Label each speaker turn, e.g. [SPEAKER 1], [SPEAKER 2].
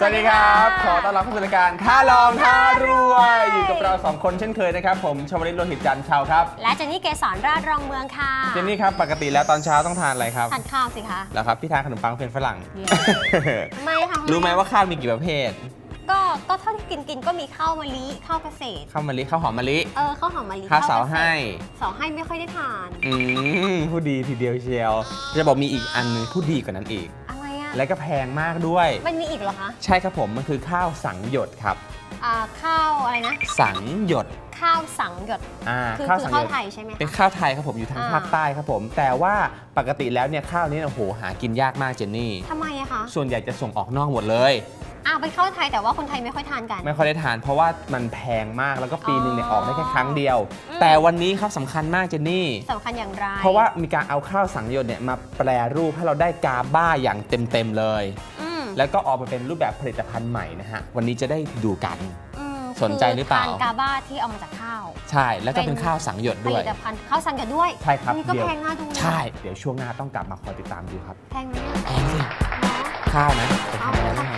[SPEAKER 1] สวัสดีครับ ขอต้อนรับเข้าสู่รายการท่าลองท่ารวย อยู่กับเราสองคนเช่นเคยนะครับ ผมชวลิตโลหิตจันทร์ชาวครับ
[SPEAKER 2] และเจนนี่เกสรราชรองเมืองค่ะ
[SPEAKER 1] เจนนี่ครับ ปกติแล้วตอนเช้าต้องทานอะไรครับ
[SPEAKER 2] ทานข้าวสิคะ
[SPEAKER 1] แล้วครับ พี่ทานขนมปังเป็นฝรั่ง
[SPEAKER 2] เย้ทำไมทำ
[SPEAKER 1] รู้ไหมว่าข้าวมีกี่ประเภท
[SPEAKER 2] ก็ก็เท่าที่กินกินก็มีข้าวมะลิข้าวเกษตร
[SPEAKER 1] ข้าวมะลิข้าวหอมมะลิ
[SPEAKER 2] เออข้าวหอมมะลิ
[SPEAKER 1] ข้าวเสา
[SPEAKER 2] เกษตร
[SPEAKER 1] ให้
[SPEAKER 2] เสาให้ไม่ค่อยได้ทาน
[SPEAKER 1] อืมผู้ดีทีเดียวเชียว จะบอกมีอีกอันหนึงผู้ดีกว่านั้นอีก
[SPEAKER 2] อะไรอะ
[SPEAKER 1] และก็แพงมากด้วย
[SPEAKER 2] มันมีอีกเหรอคะ
[SPEAKER 1] ใช่ครับผมมันคือข้าวสังหยดครับ
[SPEAKER 2] อ่าข้าวอะไรนะ
[SPEAKER 1] สังหยด
[SPEAKER 2] ข้าวสังหยด
[SPEAKER 1] อ่า
[SPEAKER 2] คือ
[SPEAKER 1] ข้าว
[SPEAKER 2] คือ
[SPEAKER 1] สังห
[SPEAKER 2] ข้าวย
[SPEAKER 1] ด
[SPEAKER 2] ไทยใช่ไหม
[SPEAKER 1] เป็น
[SPEAKER 2] คะ
[SPEAKER 1] ข้าวไทยครับผมอยู่ทาง
[SPEAKER 2] อ่า
[SPEAKER 1] ภาคใต้ครับผม แต่ว่าปกติแล้วเนี่ยข้าวนี้โอ้โหหากินยากมากเจนนี่
[SPEAKER 2] ทำไมอะคะ
[SPEAKER 1] ส่วนใหญ่จะส่งออกนอกหมดเลย
[SPEAKER 2] อ่าเป็นข้าวไทยแต่ว่าคนไทยไม่ค่อยทานกัน
[SPEAKER 1] ไม่ค่อยได้ทาน เพราะว่ามันแพงมากแล้วก็ปีหนึ่งเนี่ย
[SPEAKER 2] อ๋
[SPEAKER 1] อ
[SPEAKER 2] อ
[SPEAKER 1] อกได้แค่ครั้งเดียว
[SPEAKER 2] อืม
[SPEAKER 1] แต่วันนี้ครับสำคัญมากเจนนี่
[SPEAKER 2] สำคัญอย่างไร
[SPEAKER 1] เพราะว่ามีการเอาข้าวสังหยดเนี่ยมาแปรรูปให้เราได้กาบ้าอย่างเต็มๆเลย
[SPEAKER 2] อืม
[SPEAKER 1] แล้วก็ออกมาเป็นรูปแบบผลิตภัณฑ์ใหม่นะฮะวันนี้จะได้ดูกัน
[SPEAKER 2] อืม
[SPEAKER 1] สนใจหรือเปล่า
[SPEAKER 2] คืทนกาบ้าที่เอามาจากข้าว
[SPEAKER 1] ใช่ แล้วก็เป็นข้าวสังหยด
[SPEAKER 2] ผ
[SPEAKER 1] ด้ว
[SPEAKER 2] ลิ
[SPEAKER 1] ย
[SPEAKER 2] ตภัณฑ์ข้าวสังหยดด้วย
[SPEAKER 1] ใช่ครับ
[SPEAKER 2] อันนี่ก็
[SPEAKER 1] เดี๋ยว
[SPEAKER 2] แพงน่าดูนะ
[SPEAKER 1] ใช่ เดี๋ยวช่วงหน้าต้องกลับมาคอยติดตามดูครับ
[SPEAKER 2] แพงไหมอะ
[SPEAKER 1] แพงสิ
[SPEAKER 2] เนาะ
[SPEAKER 1] ข้าวนะแต่
[SPEAKER 2] เอา
[SPEAKER 1] ทำ
[SPEAKER 2] ไป
[SPEAKER 1] อะไร
[SPEAKER 2] ข้า
[SPEAKER 1] ได้
[SPEAKER 2] ว
[SPEAKER 1] ไง
[SPEAKER 2] แพงค่ะ